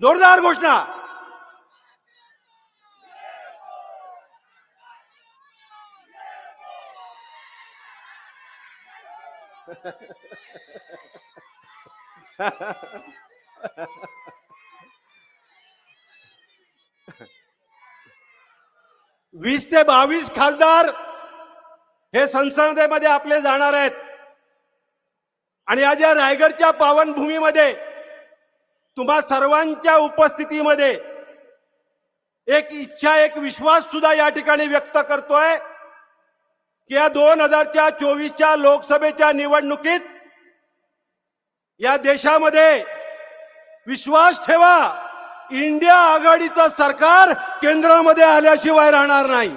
जोरदार घोषणा. वीस ते बावीस खासदार हे संसदेमध्ये आपले जाणार आहेत. आणि आज या रायगडच्या पावनभूमीमध्ये तुम्हा सर्वांच्या उपस्थितीमध्ये एक इच्छा एक विश्वास सुद्धा या ठिकाणी व्यक्त करतोय की या दोन हजारच्या चोवीसच्या लोकसभेच्या निवडणुकीत या देशामध्ये विश्वास ठेवा. इंडिया आघाडीचं सरकार केंद्रामध्ये आल्याशिवाय राहणार नाही.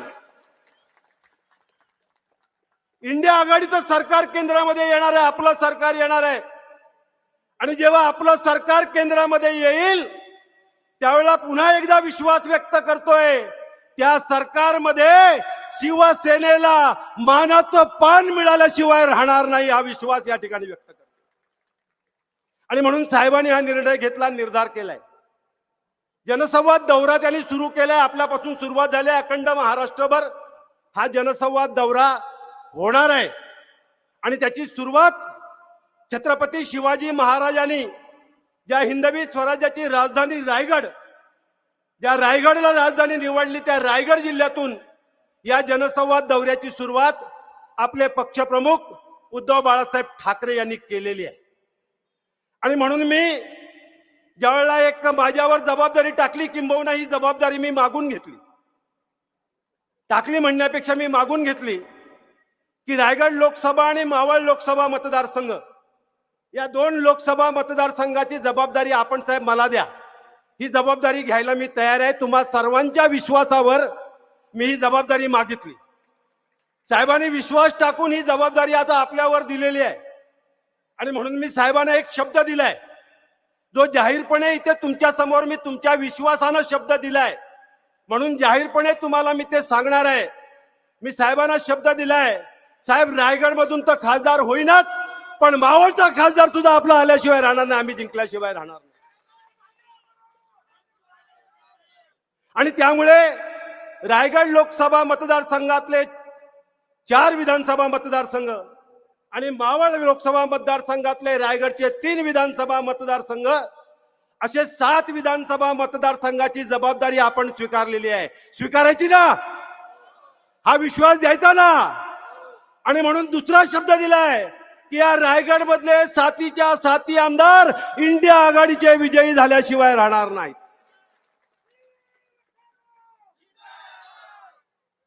इंडिया आघाडीचं सरकार केंद्रामध्ये येणार आहे आपलं सरकार येणार आहे. आणि जेव्हा आपलं सरकार केंद्रामध्ये येईल त्यावेळेला पुन्हा एकदा विश्वास व्यक्त करतोय. त्या सरकारमध्ये शिवसेनेला मानाचं पान मिळाल्याशिवाय राहणार नाही हा विश्वास या ठिकाणी व्यक्त करतो आणि म्हणून साहेबांनी हा निर्णय घेतला निर्धार केलाय. जनसंवाद दौरा त्यांनी सुरू केलाय आपल्यापासून सुरुवात झाली आहे अखंड महाराष्ट्रभर हा जनसंवाद दौरा होणार आहे. आणि त्याची सुरुवात छत्रपती शिवाजी महाराजांनी ज्या हिंदवी स्वराज्याची राजधानी रायगड ज्या रायगडला राजधानी निवडली त्या रायगड जिल्ह्यातून या जनसंवाद दौऱ्याची सुरुवात आपले पक्षप्रमुख उद्धव बाळासाहेब ठाकरे यांनी केलेली आहे. आणि म्हणून मी ज्यावेळेला एक माझ्यावर जबाबदारी टाकली किंबहुना ही जबाबदारी मी मागून घेतली. टाकली म्हणण्यापेक्षा मी मागून घेतली की रायगड लोकसभा आणि मावळ लोकसभा मतदारसंघ या दोन लोकसभा मतदारसंघाची जबाबदारी आपण साहेब मला द्या. ही जबाबदारी घ्यायला मी तयार आहे. तुम्हा सर्वांच्या विश्वासावर मी ही जबाबदारी मागितली. साहेबांनी विश्वास टाकून ही जबाबदारी आता आपल्यावर दिलेली आहे. आणि म्हणून मी साहेबांना एक शब्द दिलाय. जो जाहीरपणे इथे तुमच्यासमोर मी तुमच्या विश्वासानं शब्द दिलाय. म्हणून जाहीरपणे तुम्हाला मी ते सांगणार आहे. मी साहेबांना शब्द दिलाय. साहेब रायगड मधून तर खासदार होईनाच. पण मावळचा खासदार सुद्धा आपला आल्याशिवाय राहणार नाही. आम्ही जिंकल्याशिवाय राहणार नाही. आणि त्यामुळे रायगड लोकसभा मतदारसंघातले चार विधानसभा मतदारसंघ आणि मावळ लोकसभा मतदारसंघातले रायगडचे तीन विधानसभा मतदारसंघ असे सात विधानसभा मतदारसंघाची जबाबदारी आपण स्वीकारलेली आहे. स्वीकारायची ना? हा विश्वास द्यायचा ना? आणि म्हणून दुसरा शब्द दिलाय की या रायगड मधले सातीच्या साती आमदार इंडिया आघाडीचे विजयी झाल्याशिवाय राहणार नाहीत.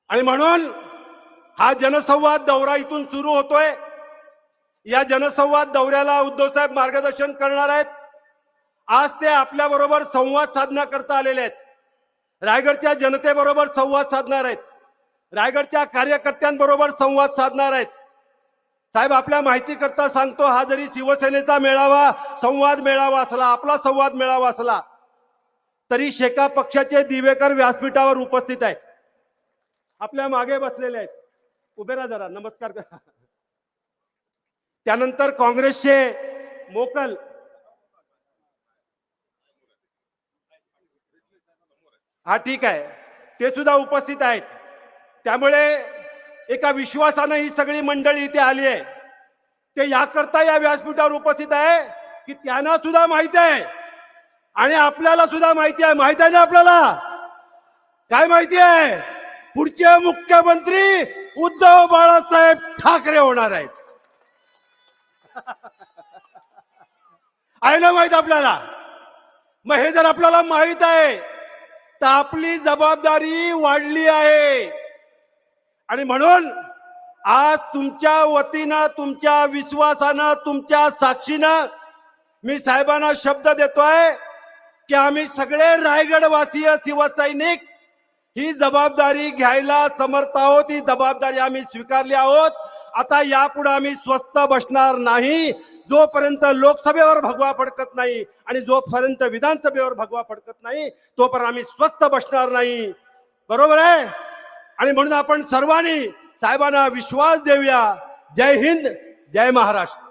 आणि म्हणून हा जनसंवाद दौरा इथून सुरू होतोय. या जनसंवाद दौऱ्याला उद्धव साहेब मार्गदर्शन करणार आहेत. आज ते आपल्या बरोबर संवाद साधण्याकरता आलेले आहेत. रायगडच्या जनतेबरोबर संवाद साधणार आहेत. रायगडच्या कार्यकर्त्यांबरोबर संवाद साधणार आहेत. साहेब आपल्या माहिती करता सांगतो हा जरी शिवसेनेचा मेळावा संवाद मेळावा असला आपला संवाद मेळावा असला तरी शेका पक्षाचे दिवेकर व्यासपीठावर उपस्थित आहेत. आपल्या मागे बसलेले आहेत. उभे राहा जरा नमस्कार. करा त्यानंतर काँग्रेसचे मोकल. हा ठीक आहे. ते सुद्धा उपस्थित आहेत. त्यामुळे एका विश्वासानं ही सगळी मंडळी इथे आली आहे. ते याकरता या व्यासपीठावर उपस्थित आहे की त्यांना सुद्धा माहिती आहे. आणि आपल्याला सुद्धा माहिती आहे. माहिती आहे ना आपल्याला? काय माहिती आहे? पुढचे मुख्यमंत्री उद्धव बाळासाहेब ठाकरे होणार आहेत. आहे ना माहीत आपल्याला? मग हे जर आपल्याला माहीत आहे तर आपली जबाबदारी वाढली आहे. आणि म्हणून आज तुमच्या वतीनं तुमच्या विश्वासानं तुमच्या साक्षीनं मी साहेबांना शब्द देतोय की आम्ही सगळे रायगडवासीय शिवसैनिक ही जबाबदारी घ्यायला समर्थ आहोत ही जबाबदारी आम्ही स्वीकारली आहोत. आता यापुढे आम्ही स्वस्त बसणार नाही. जोपर्यंत लोकसभेवर भगवा फडकत नाही आणि जोपर्यंत विधानसभेवर भगवा फडकत नाही तोपर्यंत आम्ही स्वस्त बसणार नाही. बरोबर आहे? आणि म्हणून आपण सर्वांनी साहेबांना विश्वास देऊया. जय हिंद जय महाराष्ट्र.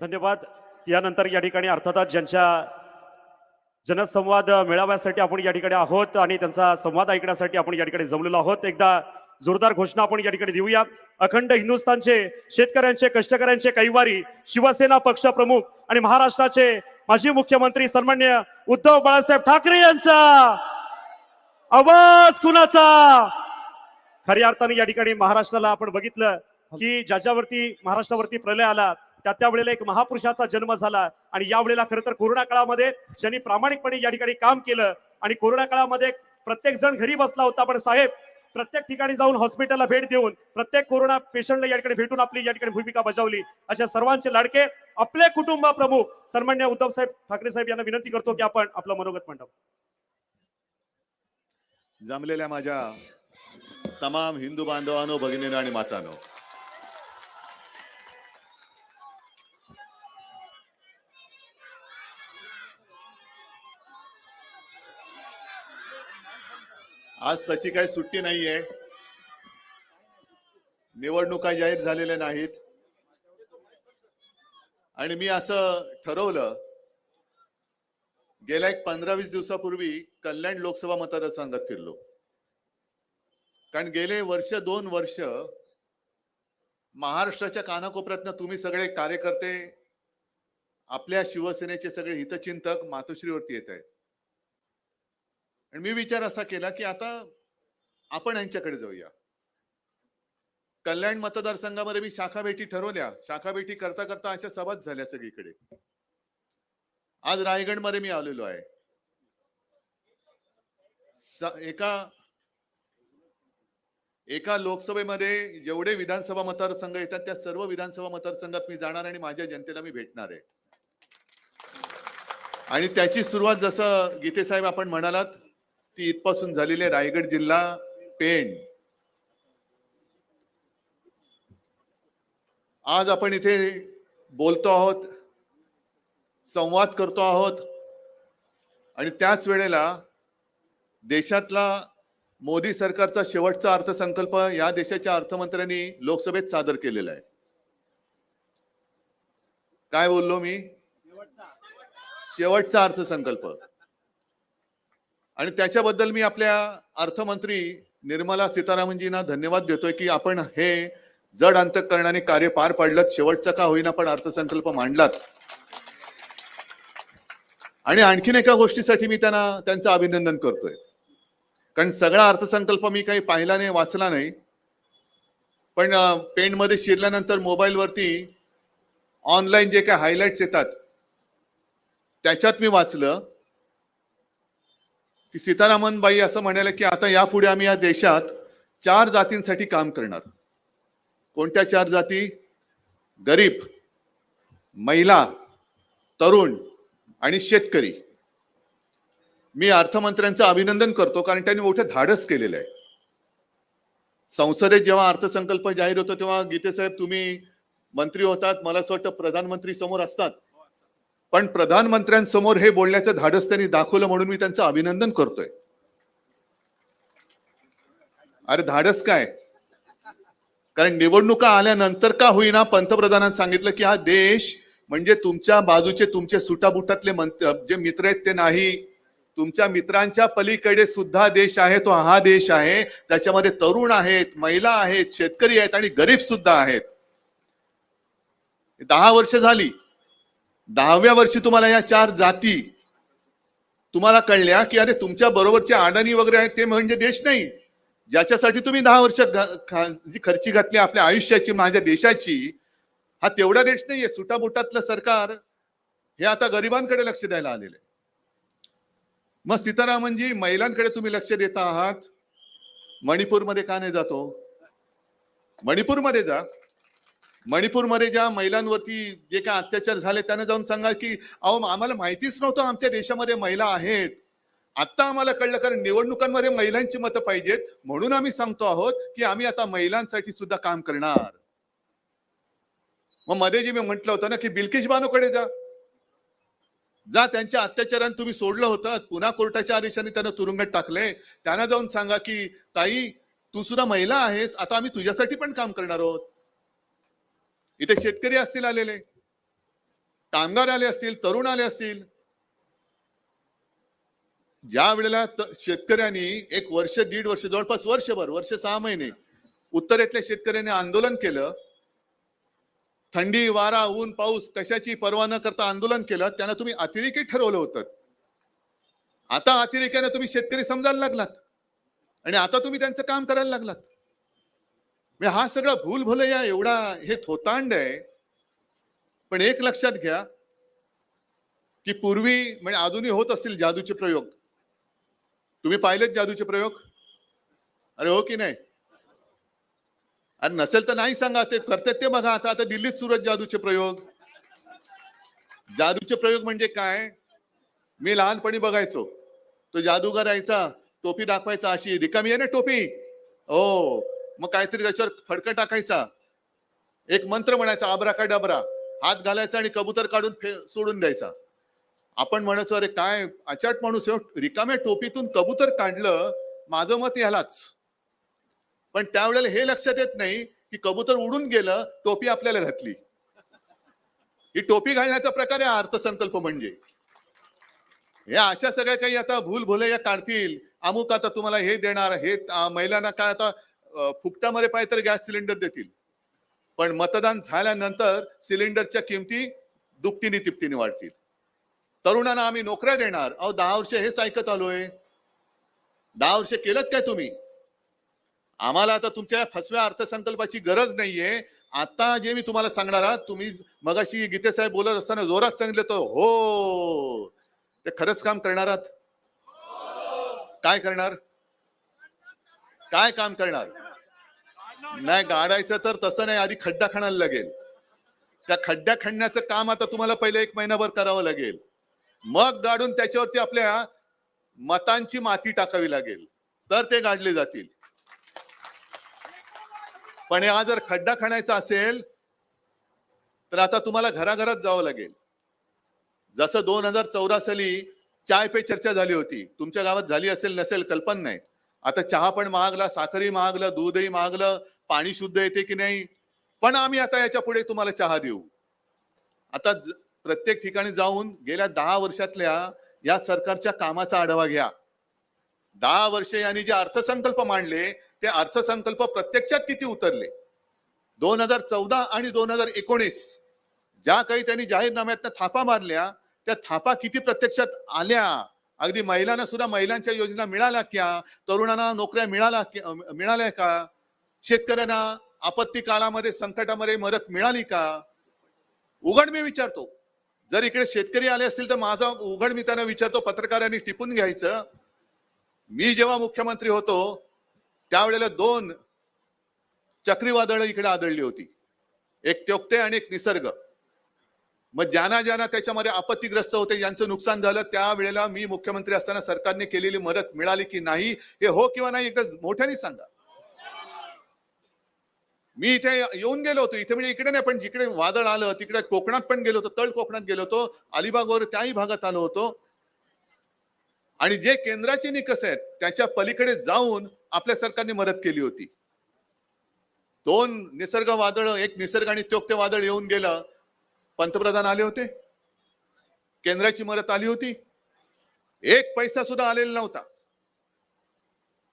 धन्यवाद. यानंतर या ठिकाणी अर्थातच ज्यांच्या जनसंवाद मेळाव्यासाठी आपण या ठिकाणी आहोत आणि त्यांचा संवाद ऐकण्यासाठी आपण या ठिकाणी जमलेलो आहोत. एकदा जोरदार घोषणा आपण या ठिकाणी देऊया. अखंड हिंदुस्थानचे शेतकऱ्यांचे कष्टकऱ्यांचे कैवारी शिवसेना पक्ष प्रमुख आणि महाराष्ट्राचे माजी मुख्यमंत्री सन्मान्य उद्धव बाळासाहेब ठाकरे यांचा आवाज कुणाचा? खऱ्या अर्थाने या ठिकाणी महाराष्ट्राला आपण बघितलं की ज्याच्यावरती महाराष्ट्रावरती प्रलय आला त्या त्यावेळेला एक महापुरुषाचा जन्म झाला आणि यावेळेला खरं तर कोरोना काळामध्ये ज्यांनी प्रामाणिकपणे या ठिकाणी काम केलं आणि कोरोना काळामध्ये प्रत्येक जण घरी बसला होता पण साहेब प्रत्येक ठिकाणी जाऊन हॉस्पिटलला भेट देऊन प्रत्येक कोरोना पेशंटला या ठिकाणी भेटून आपली या ठिकाणी भूमिका बजावली. अशा सर्वांचे लाडके आपले कुटुंब प्रमुख सन्मान्य उद्धव साहेब ठाकरे साहेब यांना विनंती करतो की आपण आपलं मनोगत मंडप. जमलेल्या माझ्या तमाम हिंदू बांधवांनो भगिनीनो आणि मातानो. आज तशी काही सुट्टी नाहीये. निवडणुका जाहीर झालेल्या नाहीत. आणि मी असं ठरवलं गेल्या एक पंधरा वीस दिवसापूर्वी कल्याण लोकसभा मतदारसंघात फिरलो. कारण गेले वर्ष दोन वर्ष महाराष्ट्राच्या कानाकोपऱ्यातनं तुम्ही सगळे कार्यकर्ते आपल्या शिवसेनेचे सगळे हितचिंतक मातोश्रीवरती येत आहेत. आणि मी विचार असा केला की आता आपण यांच्याकडे जाऊया. कल्याण मतदारसंघामध्ये मी शाखा भेटी ठरवल्या. शाखा भेटी करता करता अशा सभाच झाल्या सगळीकडे. आज रायगडमध्ये मी आलेलो आहे. एका एका लोकसभेमध्ये जेवढे विधानसभा मतदारसंघ येतात त्या सर्व विधानसभा मतदारसंघात मी जाणार आणि माझ्या जनतेला मी भेटणार आहे. आणि त्याची सुरुवात जसं गीते साहेब आपण म्हणालात ती इथपासून झालेली आहे. रायगड जिल्हा पेण. आज आपण इथे बोलतो आहोत संवाद करतो आहोत. आणि त्याच वेळेला देशातला मोदी सरकारचा शेवटचा अर्थसंकल्प या देशाच्या अर्थमंत्र्यांनी लोकसभेत सादर केलेला आहे. काय बोललो मी? शेवटचा अर्थसंकल्प. आणि त्याच्याबद्दल मी आपल्या अर्थमंत्री निर्मला सीतारामनजींना धन्यवाद देतोय की आपण हे जड अंतकरणाने कार्य पार पाडलं शेवटचा का होईना पण अर्थसंकल्प मांडलात. आणि आणखीन एका गोष्टीसाठी मी त्यांना त्यांचं अभिनंदन करतोय. कारण सगळा अर्थसंकल्प मी काही पाहिला नाही वाचला नाही. पण पेनमध्ये शिरल्यानंतर मोबाईलवरती ऑनलाईन जे काही हायलाइट्स येतात त्याच्यात मी वाचलं. की सीतारामन बाई असं म्हणाल्या की आता यापुढे आम्ही या देशात चार जातींसाठी काम करणार. कोणत्या चार जाती? गरीब महिला तरुण आणि शेतकरी. मी अर्थमंत्र्यांचं अभिनंदन करतो कारण त्यांनी मोठं धाडस केलेलं आहे. संसदेत जेव्हा अर्थसंकल्प जाहीर होतो तेव्हा गीते साहेब तुम्ही मंत्री होतात मला असं वाटतं प्रधानमंत्री समोर असतात. पण प्रधानमंत्र्यांसमोर हे बोलण्याचं धाडस त्यांनी दाखवलं म्हणून मी त्यांचं अभिनंदन करतोय. अरे धाडस काय? कारण निवडणुका आल्यानंतर का होईना पंतप्रधानांनी सांगितलं की हा देश म्हणजे तुमच्या बाजूचे तुमचे सुटाबुटातले जे मित्र आहेत ते नाही. तुमच्या मित्रांच्या पलीकडे सुद्धा देश आहे तो हा देश आहे. त्याच्यामध्ये तरुण आहेत महिला आहेत शेतकरी आहेत आणि गरीब सुद्धा आहेत. दहा वर्ष झाली. दहाव्या वर्षी तुम्हाला या चार जाती तुम्हाला कळल्या की अरे तुमच्या बरोबरचे अडाणी वगैरे आहेत ते म्हणजे देश नाही. ज्याच्यासाठी तुम्ही दहा वर्ष जी खर्ची घातली आपल्या आयुष्याची माझ्या देशाची हा तेवढा देश नाहीये सुटाबुटातलं सरकार. हे आता गरिबांकडे लक्ष द्यायला आलेलं. आहे मग सीतारामनजी महिलांकडे तुम्ही लक्ष देता आहात. मणिपूरमध्ये का नाही जातो? मणिपूरमध्ये जा. मणिपूरमध्ये ज्या महिलांवरती जे काय अत्याचार झाले त्यांना जाऊन सांगा की अहो आम्हाला माहितीच नव्हतं आमच्या देशामध्ये महिला आहेत. आता आम्हाला कळलं कारण निवडणुकांमध्ये महिलांची मतं पाहिजेत. म्हणून आम्ही सांगतो आहोत की आम्ही आता महिलांसाठी सुद्धा काम करणार. मग मध्ये जे मी म्हटलं होतं ना की बिल्किश बानोकडे जा. जा त्यांच्या अत्याचाराने तुम्ही सोडलं होतं. पुन्हा कोर्टाच्या आदेशाने त्यांना तुरुंगात टाकले. त्यांना जाऊन सांगा की ताई तू सुद्धा महिला आहेस. आता आम्ही तुझ्यासाठी पण काम करणार आहोत. इथे शेतकरी असतील आलेले. कामगार आले असतील तरुण आले असतील. ज्या वेळेला शेतकऱ्यांनी एक वर्ष दीड वर्ष जवळपास वर्षभर वर्ष सहा महिने उत्तरेतल्या शेतकऱ्यांनी आंदोलन केलं थंडी वारा ऊन पाऊस कशाची पर्वा न करता आंदोलन केलं त्यांना तुम्ही अतिरेकी ठरवलं होतं. आता अतिरेक्याने तुम्ही शेतकरी समजायला लागलात. आणि आता तुम्ही त्यांचं काम करायला लागलात. म्हणजे हा सगळा भूल भुलैया एवढा हे थोतांड आहे. पण एक लक्षात घ्या की पूर्वी म्हणजे अजूनही होत असतील जादूचे प्रयोग. तुम्ही पाहिलेत जादूचे प्रयोग? अरे हो की नाही? अरे नसेल तर नाही सांगा ते करतात ते बघा आता आता दिल्लीत सुरत जादूचे प्रयोग. जादूचे प्रयोग म्हणजे काय? मी लहानपणी बघायचो. तो जादूगार यायचा टोपी दाखवायचा अशी रिकामी आहे ना टोपी? हो. मग काहीतरी त्याच्यावर फडकं टाकायचा. एक मंत्र म्हणायचा आबरा का डबरा. हात घालायचा आणि कबूतर काढून फे- सोडून द्यायचा. आपण म्हणायचो अरे काय अचाट माणूस हो. रिकाम्या टोपीतून कबूतर काढलं माझं मत यालाच पण त्यावेळेला हे लक्षात येत नाही की कबूतर उडून गेलं टोपी आपल्याला घातली. ही टोपी घालण्याचा प्रकार आहे अर्थसंकल्प म्हणजे. या अशा सगळ्या काही आता भूल भुलैया काढतील. अमुक आता तुम्हाला हे देणार हे महिलांना काय आता फुकटामध्ये पाहिजे तर गॅस सिलेंडर देतील. पण मतदान झाल्यानंतर सिलेंडरच्या किमती दुपटीने तिपटीने वाढतील. तरुणांना आम्ही नोकऱ्या देणार. अहो दहा वर्ष हेच ऐकत आलोय. दहा वर्ष केलं काय तुम्ही? आम्हाला आता तुमच्या फसव्या अर्थसंकल्पाची गरज नाहीये. आता जे मी तुम्हाला सांगणार आहात तुम्ही मगाशी गीते साहेब बोलत असताना जोरात सांगितलं तर हो. ते खरंच काम करणार आहात? काय करणार? काय काम करणार? नाही गाडायचं तर तसं नाही. आधी खड्डा खणायला लागेल. त्या खड्ड्या खणण्याचं काम आता तुम्हाला पहिले एक महिनाभर करावं लागेल. मग गाडून त्याच्यावरती आपल्या मतांची माती टाकावी लागेल. तर ते गाडले जातील. पण हा जर खड्डा खणायचा असेल तर आता तुम्हाला घराघरात जावं लागेल. जसं दोन हजार चौदा साली चाय पे चर्चा झाली होती. तुमच्या गावात झाली असेल नसेल कल्पना नाही. आता चहा पण महागला साखरही महागलं दूधही महागलं पाणी शुद्ध येते की नाही? पण आम्ही आता याच्यापुढे तुम्हाला चहा देऊ. आता प्रत्येक ठिकाणी जाऊन गेल्या दहा वर्षातल्या या सरकारच्या कामाचा आढावा घ्या. दहा वर्षे यांनी जे अर्थसंकल्प मांडले ते अर्थसंकल्प प्रत्यक्षात किती उतरले? दोन हजार चौदा आणि दोन हजार एकोणीस. ज्या काही त्यांनी जाहीरनाम्यात थापा मारल्या त्या थापा किती प्रत्यक्षात आल्या? अगदी महिलांना सुद्धा महिलांच्या योजना मिळाल्या क्या? तरुणांना नोकऱ्या मिळाल्या मिळाल्या का? शेतकऱ्यांना आपत्ती काळामध्ये संकटामध्ये मदत मिळाली का? उघड मी विचारतो. जर इकडे शेतकरी आले असतील तर माझा उघड मी त्यांना विचारतो पत्रकारांनी टिपून घ्यायचं. मी जेव्हा मुख्यमंत्री होतो त्यावेळेला दोन चक्रीवादळ इकडे आदळली होती. एक त्योक्ते आणि एक निसर्ग. मग ज्यांना ज्यांना त्याच्यामध्ये आपत्तीग्रस्त होते यांचं नुकसान झालं त्यावेळेला मी मुख्यमंत्री असताना सरकारने केलेली मदत मिळाली की नाही हे हो किंवा नाही एकदा मोठ्याने सांगा. मी इथे येऊन गेलो होतो इथे म्हणजे इकडे नाही पण जिकडे वादळ आलं तिकडे कोकणात पण गेलो होतो तळ कोकणात गेलो होतो अलिबागवर त्याही भागात आलो होतो. आणि जे केंद्राचे निकष आहेत त्याच्या पलीकडे जाऊन आपल्या सरकारने मदत केली होती. दोन निसर्ग वादळ एक निसर्ग आणि त्योक्ते वादळ येऊन गेलं. पंतप्रधान आले होते. केंद्राची मदत आली होती. एक पैसा सुद्धा आलेला नव्हता.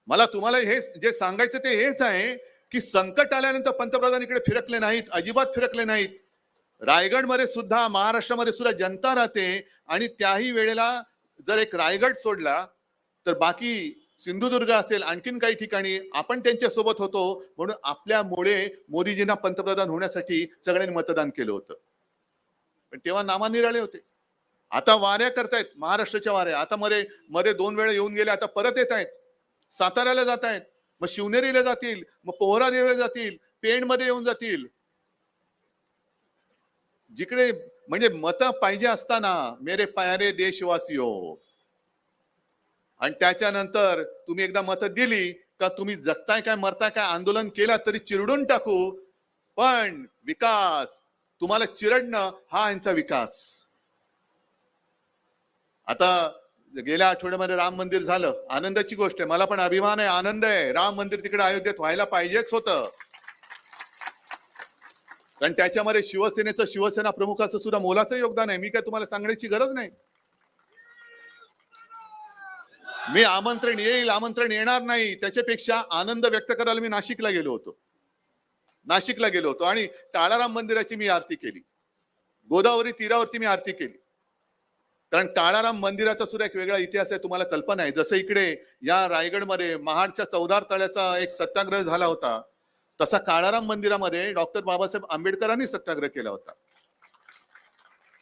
मला तुम्हाला हे जे सांगायचं ते हेच आहे की संकट आल्यानंतर पंतप्रधान इकडे फिरकले नाहीत अजिबात फिरकले नाहीत. रायगडमध्ये सुद्धा महाराष्ट्रामध्ये सुद्धा जनता राहते आणि त्याही वेळेला जर एक रायगड सोडला तर बाकी सिंधुदुर्ग असेल आणखीन काही ठिकाणी आपण त्यांच्यासोबत होतो. म्हणून आपल्यामुळे मोदीजींना पंतप्रधान होण्यासाठी सगळ्यांनी मतदान केलं होतं. पण तेव्हा नामा निराळे होते. आता वाऱ्या करतायत महाराष्ट्राच्या वाऱ्या. आता मध्ये मध्ये दोन वेळा येऊन गेले आता परत येत आहेत. साताऱ्याला जात आहेत. मग शिवनेरीला जातील मग पोहरादेवीला जातील पेणमध्ये येऊन जातील. जिकडे म्हणजे मतं पाहिजे असताना मेरे प्यारे देशवासियो आणि त्याच्यानंतर तुम्ही एकदा मतं दिली का तुम्ही जगताय काय मरताय काय आंदोलन केला तरी चिरडून टाकू. पण विकास तुम्हाला चिरडणं हा यांचा विकास. आता गेल्या आठवड्यामध्ये राम मंदिर झालं. आनंदाची गोष्ट आहे. मला पण अभिमान आहे. आनंद आहे. राम मंदिर तिकडे अयोध्येत व्हायला पाहिजेच होतं. कारण त्याच्यामध्ये शिवसेनेचं शिवसेना प्रमुखाचं सुद्धा मोलाचं योगदान आहे. मी काय तुम्हाला सांगण्याची गरज नाही. मी आमंत्रण येईल आमंत्रण येणार नाही. त्याच्यापेक्षा आनंद व्यक्त करायला मी नाशिकला गेलो होतो. नाशिकला गेलो होतो आणि टाळाराम मंदिराची मी आरती केली. गोदावरी तीरावरती मी आरती केली. कारण टाळाराम मंदिराचा सुद्धा एक वेगळा इतिहास आहे तुम्हाला कल्पना आहे. जसं इकडे या रायगडमध्ये महाडच्या चौदार तळ्याचा एक सत्याग्रह झाला होता. तसा काळाराम मंदिरामध्ये डॉक्टर बाबासाहेब आंबेडकरांनी सत्याग्रह केला होता.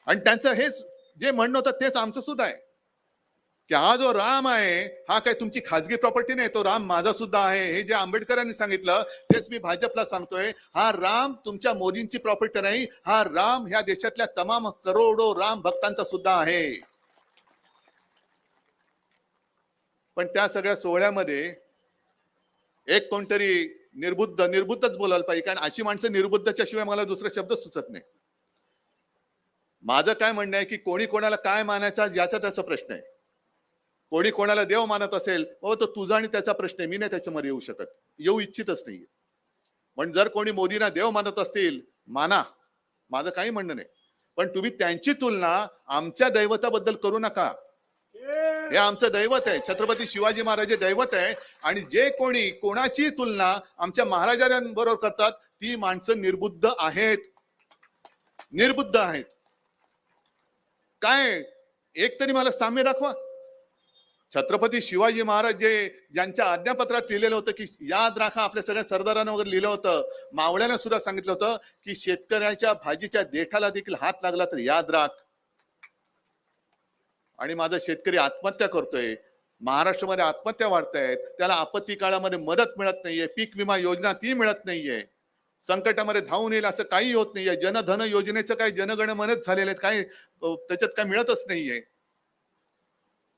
आणि त्यांचं हेच जे म्हणणं होतं तेच आमचं सुद्धा आहे. की हा जो राम आहे हा काय तुमची खाजगी प्रॉपर्टी नाही तो राम माझा सुद्धा आहे हे जे आंबेडकरांनी सांगितलं तेच मी भाजपला सांगतोय. हा राम तुमच्या मोदींची प्रॉपर्टी नाही हा राम ह्या देशातल्या तमाम करोडो राम भक्तांचा सुद्धा आहे. पण त्या सगळ्या सोहळ्यामध्ये एक कोणतरी निर्बुद्ध निर्बुद्धच बोलायला पाहिजे. कारण अशी माणसं निर्बुद्धच्या शिवाय मला दुसरा शब्द सुचत नाही. माझं काय म्हणणं आहे की कोणी कोणाला काय मानायचा याचा त्याचा प्रश्न आहे. कोणी कोणाला देव मानत असेल बाबा तो तुझा आणि त्याचा प्रश्न आहे. मी नाही त्याच्यामध्ये येऊ शकत. येऊ इच्छितच नाहीये. पण जर कोणी मोदींना देव मानत असतील माना. माझं काही म्हणणं नाही. पण तुम्ही त्यांची तुलना आमच्या दैवताबद्दल करू नका. हे आमचं दैवत आहे. छत्रपती शिवाजी महाराज दैवत आहे. आणि जे कोणी कोणाची तुलना आमच्या महाराजांबरोबर करतात ती माणसं निर्बुद्ध आहेत. निर्बुद्ध आहेत. काय? एक तरी मला साम्य दाखवा. छत्रपती शिवाजी महाराज जे ज्यांच्या आज्ञापत्रात लिहिलेलं होतं की याद राखा आपल्या सगळ्या सरदारांना वगैरे लिहिलं होतं. मावळ्यानं सुद्धा सांगितलं होतं की शेतकऱ्याच्या भाजीच्या देठाला देखील हात लागला तर याद राख. आणि माझा शेतकरी आत्महत्या करतोय महाराष्ट्रामध्ये आत्महत्या वाढत आहेत त्याला आपत्ती काळामध्ये मदत मिळत नाहीये पीक विमा योजना ती मिळत नाहीये संकटामध्ये धावून येईल असं काही होत नाहीये जनधन योजनेचं काही जनगण मनच झालेले आहेत काही त्याच्यात काय मिळतच नाहीये.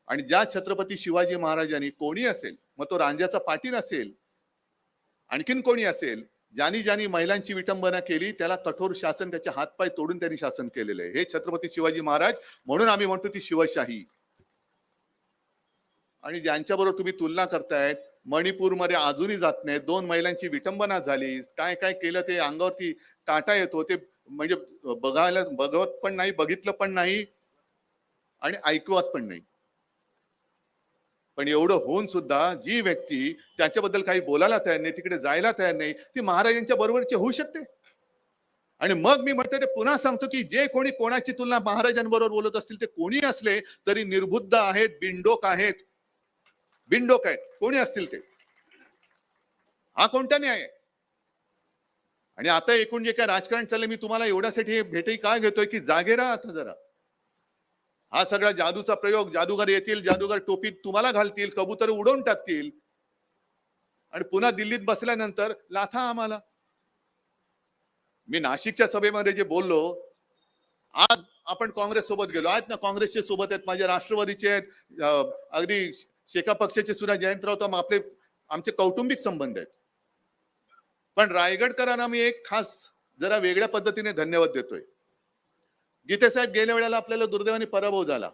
आणि ज्या छत्रपती शिवाजी महाराजांनी कोणी असेल मग तो रांजाचा पाटील असेल आणखीन कोणी असेल ज्यांनी ज्यांनी महिलांची विटंबना केली त्याला कठोर शासन त्याचे हातपाय तोडून त्यांनी शासन केलेलं आहे. हे छत्रपती शिवाजी महाराज म्हणून आम्ही म्हणतो ती शिवशाही. आणि ज्यांच्याबरोबर तुम्ही तुलना करतायत मणिपूरमध्ये अजूनही जात नाही दोन महिलांची विटंबना झाली. काय काय केलं ते? अंगावरती काटा येतो. ते म्हणजे बघायला बघवत पण नाही बघितलं पण नाही आणि ऐकवत पण नाही. पण एवढं होऊन सुद्धा जी व्यक्ती त्याच्याबद्दल काही बोलायला तयार नाही तिकडे जायला तयार नाही ती महाराजांच्या बरोबरची होऊ शकते. आणि मग मी म्हणतो ते पुन्हा सांगतो की जे कोणी कोणाची तुलना महाराजांबरोबर बोलत असतील ते कोणी असले तरी निर्बुद्ध आहेत बिंडोक आहेत. बिंडोक आहेत. कोणी असतील ते? हा कोणता न्याय आहे? आणि आता एकूण जे काय राजकारण चाललंय मी तुम्हाला एवढ्यासाठी भेटही काय घेतोय की जागे राहा आता जरा. हा सगळा जादूचा प्रयोग जादूगर येतील जादूगर टोपीत तुम्हाला घालतील कबूतर उडवून टाकतील. आणि पुन्हा दिल्लीत बसल्यानंतर लाथा आम्हाला. मी नाशिकच्या सभेमध्ये जे बोललो आज आपण काँग्रेस सोबत गेलो. आहेत ना काँग्रेसचे सोबत आहेत माझे राष्ट्रवादीचे आहेत अगदी शेका पक्षाचे सुद्धा जयंतराव तर आपले आमचे कौटुंबिक संबंध आहेत. पण रायगडकरांना मी एक खास जरा वेगळ्या पद्धतीने धन्यवाद देतोय. गीते साहेब गेल्या वेळेला आपल्याला दुर्दैवाने पराभव झाला.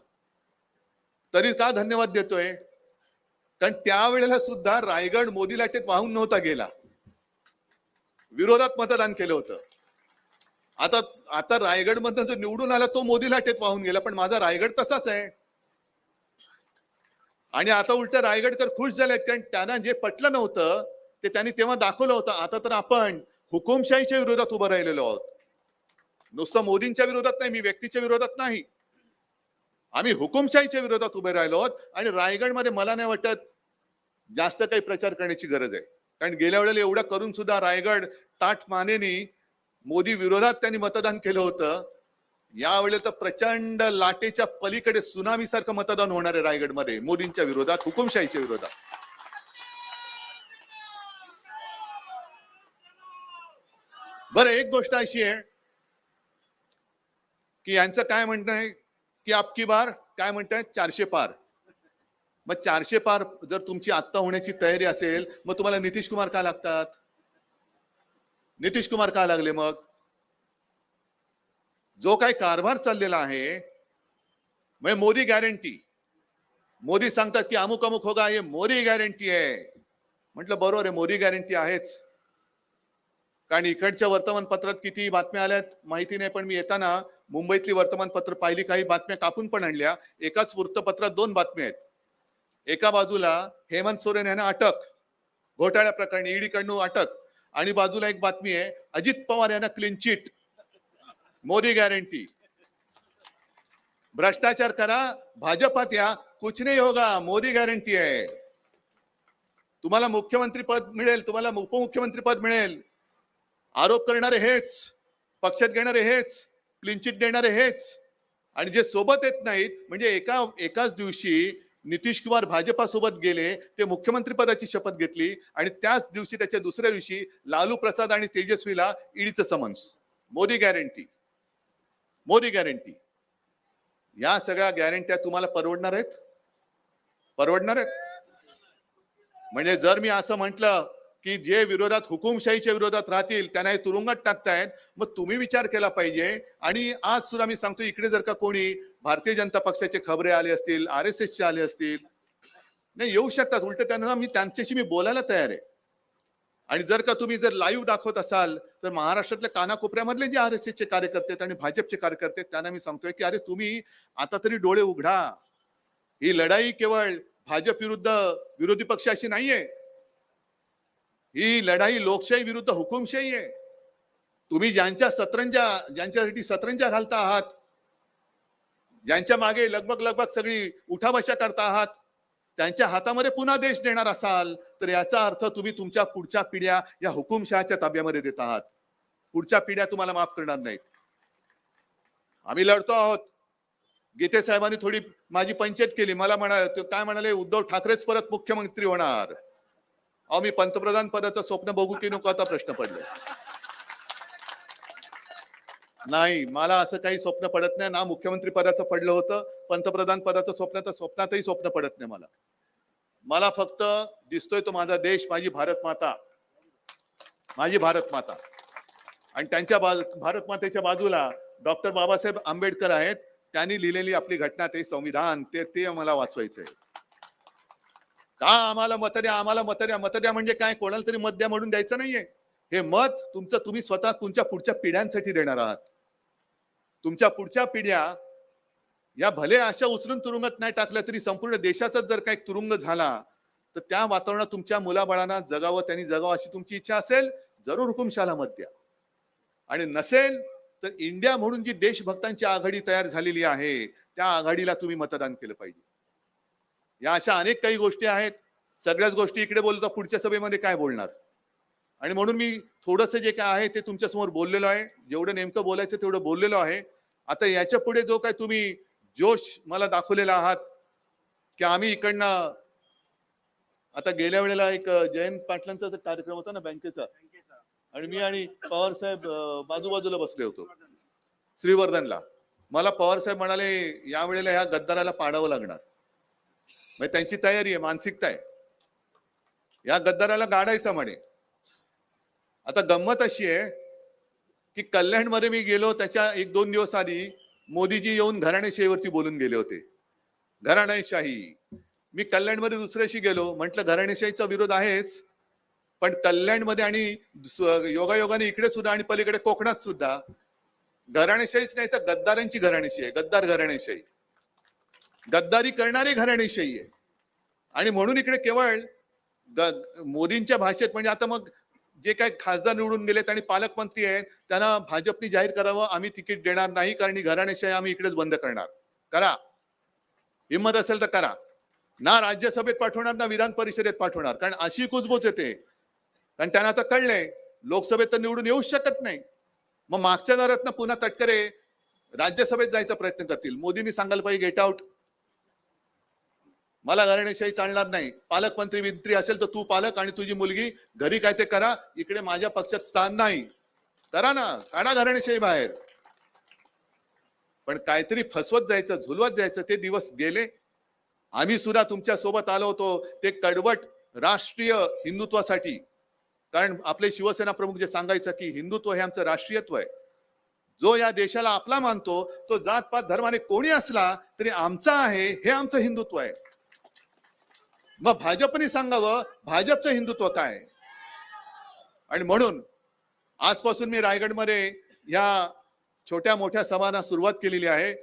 तरी का धन्यवाद देतोय? कारण त्यावेळेला सुद्धा रायगड मोदी लाटेत वाहून नव्हता गेला. विरोधात मतदान केलं होतं. आता आता रायगड मधनं जो निवडून आला तो मोदी लाटेत वाहून गेला पण माझा रायगड तसाच आहे. आणि आता उलट रायगडकर खुश झालेत कारण त्यांना जे पटलं नव्हतं ते त्यांनी तेव्हा दाखवलं होतं. आता तर आपण हुकुमशाहीच्या विरोधात उभं राहिलेलो आहोत. नुसतं मोदींच्या विरोधात नाही मी व्यक्तीच्या विरोधात नाही. आम्ही हुकुमशाहीच्या विरोधात उभे राहिलो आहोत आणि रायगडमध्ये मला नाही वाटत जास्त काही प्रचार करण्याची गरज आहे. कारण गेल्या वेळेला एवढं करून सुद्धा रायगड ताट मानेनी मोदी विरोधात त्यांनी मतदान केलं होतं. यावेळेला तर प्रचंड लाटेच्या पलीकडे सुनामी सारखं मतदान होणार आहे रायगडमध्ये मोदींच्या विरोधात हुकुमशाहीच्या विरोधात. बरं एक गोष्ट अशी आहे. की यांचं काय म्हणणं आहे? की आपकी बार काय म्हणताय चारशे पार. मग चारशे पार जर तुमची आत्ता होण्याची तयारी असेल मग तुम्हाला नितीश कुमार का लागतात? नितीश कुमार का लागले मग? जो काही कारभार चाललेला आहे म्हणजे मोदी गॅरंटी मोदी सांगतात की अमुक अमुक होगा हे मोदी गॅरंटी आहे. म्हटलं बरोबर आहे मोदी गॅरंटी आहेच. कारण इकडच्या वर्तमानपत्रात किती बातम्या आल्यात माहिती नाही पण मी येताना मुंबईतली वर्तमानपत्र पाहिली काही बातम्या कापून पण आणल्या. एकाच वृत्तपत्रात दोन बातम्या आहेत. एका बाजूला हेमंत सोरेन यांना अटक घोटाळ्या प्रकरणी ईडीकडून अटक आणि बाजूला एक बातमी आहे अजित पवार यांना क्लीन चिट मोदी गॅरंटी भ्रष्टाचार करा भाजपात या कुछ नाही होगा मोदी गॅरंटी आहे. तुम्हाला मुख्यमंत्री पद मिळेल तुम्हाला उपमुख्यमंत्री पद मिळेल. आरोप करणारे हेच पक्षात घेणारे हेच क्लिनचिट देणारे हेच. आणि जे सोबत येत नाहीत म्हणजे एका एकाच दिवशी नितीश कुमार भाजपासोबत गेले ते मुख्यमंत्री पदाची शपथ घेतली आणि त्याच दिवशी त्याच्या दुसऱ्या दिवशी लालू प्रसाद आणि तेजस्वीला ईडीचं summons. Modi guarantee Modi guarantee या सगळ्या गॅरंट्या तुम्हाला परवडणार आहेत? परवडणार आहेत? म्हणजे जर मी असं म्हटलं की जे विरोधात हुकुमशाहीच्या विरोधात राहतील त्यांना हे तुरुंगात टाकतायत. मग तुम्ही विचार केला पाहिजे. आणि आज सुद्धा मी सांगतो इकडे जर का कोणी भारतीय जनता पक्षाचे खबरे आले असतील आर एस एसचे आले असतील नाही येऊ शकतात. उलट त्यांना मी त्यांच्याशी मी बोलायला तयार आहे. आणि जर का तुम्ही जर लाईव्ह दाखवत असाल तर महाराष्ट्रातल्या कानाकोपऱ्यामधले जे आर एस एसचे कार्यकर्ते आहेत आणि भाजपचे कार्यकर्ते आहेत, त्यांना मी सांगतोय की अरे तुम्ही आता तरी डोळे उघडा. ही लढाई केवळ भाजप विरुद्ध विरोधी पक्ष अशी नाहीये. ही लढाई लोकशाही विरुद्ध हुकुमशाही आहे. तुम्ही ज्यांच्या सतरंजा ज्यांच्यासाठी सतरंजा घालता आहात ज्यांच्या मागे लगबग लगबग सगळी उठाबशा करता आहात त्यांच्या हातामध्ये पुन्हा देश देणार असाल तर याचा अर्थ तुम्ही तुमच्या पुढच्या पिढ्या या हुकुमशहाच्या ताब्यामध्ये देत आहात. पुढच्या पिढ्या तुम्हाला माफ करणार नाहीत. आम्ही लढतो आहोत. गीते साहेबांनी थोडी माझी पंचायत केली. मला म्हणाल काय म्हणाले उद्धव ठाकरेच परत मुख्यमंत्री होणार. अहो मी पंतप्रधान पदाचं स्वप्न बघू की नको आता प्रश्न पडले. नाही मला असं काही स्वप्न पडत नाही. ना मुख्यमंत्री पदाचं पडलं होतं. पंतप्रधान पदाचं स्वप्न तर स्वप्नातही स्वप्न पडत नाही मला. मला फक्त दिसतोय तो माझा देश माझी भारत माता. माझी भारत माता. आणि त्यांच्या बाजू भारत मातेच्या बाजूला डॉक्टर बाबासाहेब आंबेडकर आहेत. त्यांनी लिहिलेली आपली घटना ते संविधान ते ते मला वाचवायचं आहे का आम्हाला मत द्या आम्हाला मत द्या? मत द्या म्हणजे काय? कोणाला तरी मत द्या म्हणून द्यायचं नाहीये. हे मत तुमचं तुम्ही स्वतः तुमच्या पुढच्या पिढ्यांसाठी देणार आहात. तुमच्या पुढच्या पिढ्या या भले अशा उचलून तुरुंगात नाही टाकल्या तरी संपूर्ण देशाचाच जर काही तुरुंग झाला तर त्या वातावरणात तुमच्या मुलाबाळांना जगावं त्यांनी जगावं अशी तुमची इच्छा असेल जरूर हुकुमशाला मत द्या. आणि नसेल तर इंडिया म्हणून जी देशभक्तांची आघाडी तयार झालेली आहे त्या आघाडीला तुम्ही मतदान केलं पाहिजे. या अशा अनेक काही गोष्टी आहेत. सगळ्याच गोष्टी इकडे बोलतो पुढच्या सभेमध्ये काय बोलणार? आणि म्हणून मी थोडस जे काय आहे ते तुमच्यासमोर बोललेलो आहे. जेवढं नेमकं बोलायचं तेवढं बोललेलो आहे. आता याच्यापुढे जो काय तुम्ही जोश मला दाखवलेला आहात की आम्ही इकडनं आता गेल्या वेळेला एक जयंत पाटलांचा कार्यक्रम होता ना बँकेचा आणि मी आणि पवार साहेब बाजूबाजूला बसले होतो. श्रीवर्धनला. मला पवार साहेब म्हणाले या वेळेला ह्या गद्दाराला पाडावं लागणार. म्हणजे त्यांची तयारी आहे मानसिकता आहे. या गद्दाराला गाडायचा म्हणे. आता गंमत अशी आहे की कल्याणमध्ये मी गेलो त्याच्या एक दोन दिवस आधी मोदीजी येऊन घराणेशाहीवरती बोलून गेले होते. घराणेशाही. मी कल्याणमध्ये दुसऱ्याशी गेलो म्हटलं घराणेशाहीचा विरोध आहेच पण कल्याणमध्ये आणि योगायोगाने इकडे सुद्धा आणि पलीकडे कोकणात सुद्धा घराणेशाहीच नाही तर गद्दारांची घराणेशाही आहे गद्दार घराणेशाही. गद्दारी करणारी घराणेशाही आहे आणि म्हणून इकडे केवळ ग- मोदींच्या भाषेत म्हणजे आता मग जे काही खासदार निवडून गेलेत आणि पालकमंत्री आहेत त्यांना भाजपने जाहीर करावं आम्ही तिकीट देणार नाही कारण ही आम्ही इकडेच बंद करणार. करा. हिंमत असेल तर करा. ना राज्यसभेत पाठवणार ना विधान परिषदेत पाठवणार कारण अशी कुजबूज येते कारण त्यांना आता कळलंय लोकसभेत तर निवडून येऊच शकत नाही. मग मागच्या दारात पुन्हा तटकरे राज्यसभेत जायचा प्रयत्न करतील. मोदींनी सांगायला पाहिजे गेट आउट मला घराणेशाही चालणार नाही. पालकमंत्री मंत्री असेल तर तू पालक आणि तुझी मुलगी घरी काय ते करा इकडे माझ्या पक्षात स्थान नाही. करा ना काढा घराणेशाही बाहेर. पण काहीतरी फसवत जायचं झुलवत जायचं ते दिवस गेले. आम्ही सुद्धा तुमच्यासोबत आलो होतो ते कडवट राष्ट्रीय हिंदुत्वासाठी. कारण आपले शिवसेना प्रमुख जे सांगायचं की हिंदुत्व हे आमचं राष्ट्रीयत्व आहे. जो या देशाला आपला मानतो तो जात पात धर्माने कोणी असला तरी आमचा आहे हे आमचं हिंदुत्व आहे. मग भाजपने सांगावं भाजपचं हिंदुत्व काय? आणि म्हणून आजपासून मी रायगडमध्ये या छोट्या मोठ्या सभांना सुरुवात केलेली आहे.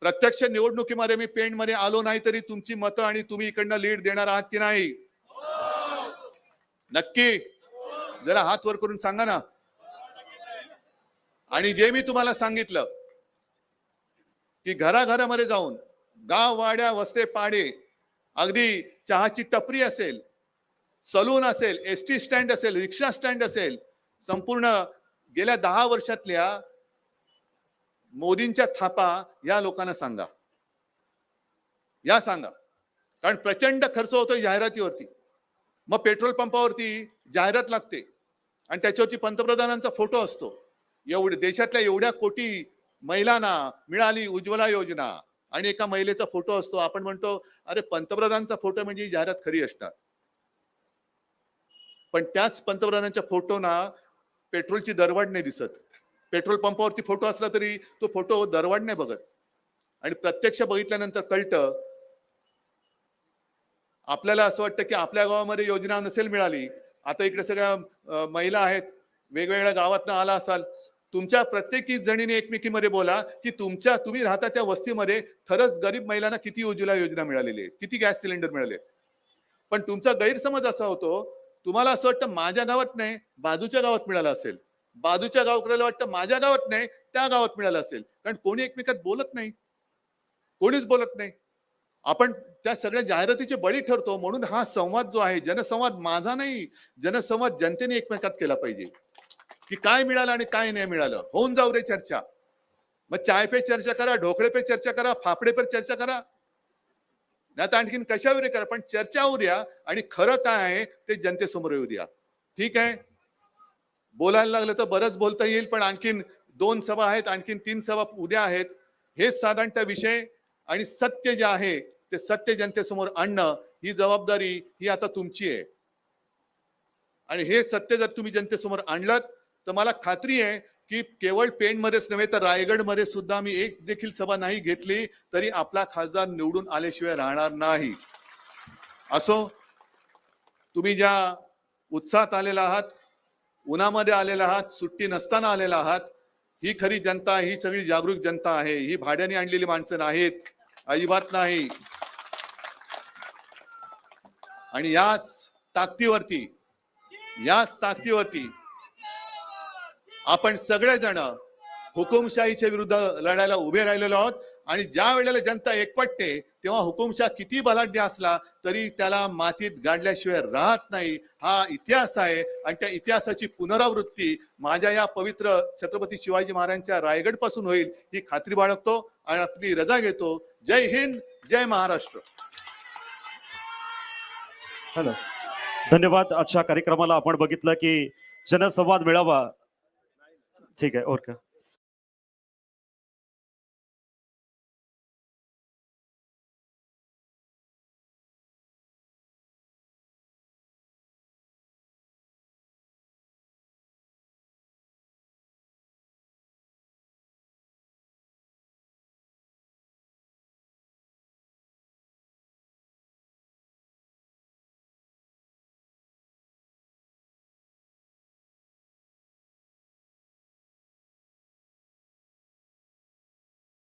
प्रत्यक्ष निवडणुकीमध्ये मी पेंटमध्ये आलो नाही तरी तुमची मतं आणि तुम्ही इकडनं लीड देणार आहात की नाही? नक्की. जरा हात वर करून सांगा ना. आणि जे मी तुम्हाला सांगितलं की घराघरामध्ये जाऊन गाव वाड्या वस्ते पाडे अगदी चहाची टपरी असेल सलून असेल एस टी स्टँड असेल रिक्षा स्टँड असेल संपूर्ण गेल्या दहा वर्षातल्या मोदींच्या थापा या लोकांना सांगा. या सांगा. कारण प्रचंड खर्च होतो जाहिरातीवरती. मग पेट्रोल पंपावरती जाहिरात लागते. आणि त्याच्यावरती पंतप्रधानांचा फोटो असतो. एवढे देशातल्या एवढ्या कोटी महिलांना मिळाली उज्ज्वला योजना. आणि एका महिलेचा फोटो असतो. आपण म्हणतो अरे पंतप्रधानांचा फोटो म्हणजे ही जाहिरात खरी असणार. पण त्याच पंतप्रधानांच्या फोटोना पेट्रोलची दरवाढ नाही दिसत. पेट्रोल पंपावरती फोटो असला तरी तो फोटो दरवाढ नाही बघत. आणि प्रत्यक्ष बघितल्यानंतर कळतं आपल्याला असं वाटतं की आपल्या गावामध्ये योजना नसेल मिळाली. आता इकडे सगळ्या महिला आहेत. वेगवेगळ्या गावातनं आला असाल. तुमच्या प्रत्येकी जणीने एकमेकीमध्ये बोला की तुमच्या तुम्ही राहता त्या वस्तीमध्ये खरंच गरीब महिलांना किती उज्ज्वला योजना मिळालेली आहे किती गॅस सिलेंडर मिळाले पण तुमचा गैरसमज असा होतो तुम्हाला असं वाटतं माझ्या गावात नाही बाजूच्या गावात मिळालं असेल. बाजूच्या गावकऱ्याला वाटतं माझ्या गावात नाही त्या गावात मिळालं असेल. कारण कोणी एकमेकात बोलत नाही. कोणीच बोलत नाही. आपण त्या सगळ्या जाहिरातीचे बळी ठरतो म्हणून हा संवाद जो आहे जनसंवाद माझा नाही. जनसंवाद जनतेने एकमेकात केला पाहिजे. की काय मिळालं आणि काय नाही मिळालं? होऊन जाऊ रे चर्चा. मग चाय पे चर्चा करा ढोकळे पे चर्चा करा फाफडे पे चर्चा करा. नाही तर आणखीन कशावर करा? पण चर्चा होऊ द्या आणि खरं काय आहे ते जनतेसमोर येऊ द्या. ठीक आहे? बोलायला लागलं तर बरंच बोलता येईल पण आणखीन दोन सभा आहेत आणखीन तीन सभा उद्या आहेत. हेच साधारणतः विषय आणि सत्य जे आहे ते सत्य जनतेसमोर आणणं ही जबाबदारी ही आता तुमची आहे. आणि हे सत्य जर तुम्ही जनतेसमोर आणलं तर मला खात्री आहे की केवळ पेणमध्येच नव्हे तर रायगडमध्ये सुद्धा मी एक देखील सभा नाही घेतली तरी आपला खासदार निवडून आल्याशिवाय राहणार नाही. असो तुम्ही ज्या उत्साहात आलेला आहात उन्हामध्ये आलेला आहात सुट्टी नसताना आलेला आहात ही खरी जनता ही सगळी जागरूक जनता आहे ही भाड्याने आणलेली माणसं नाहीत अजिबात नाही. आणि याच ताकदीवरती याच ताकदीवरती आपण सगळेजण हुकुमशाहीच्या विरुद्ध लढायला उभे राहिलेलो आहोत. आणि ज्या वेळेला जनता एकपटते तेव्हा हुकुमशाह किती बलाढ्य असला तरी त्याला मातीत गाडल्याशिवाय राहत नाही. हा इतिहास आहे. आणि त्या इतिहासाची पुनरावृत्ती माझ्या या पवित्र छत्रपती शिवाजी महाराजांच्या रायगडपासून होईल ही खात्री बाळगतो आणि आपली रजा घेतो. जय हिंद जय महाराष्ट्र. हॅलो धन्यवाद. आजच्या कार्यक्रमाला आपण बघितलं की जनसंवाद मिळावा. ठीक आहे. ओके.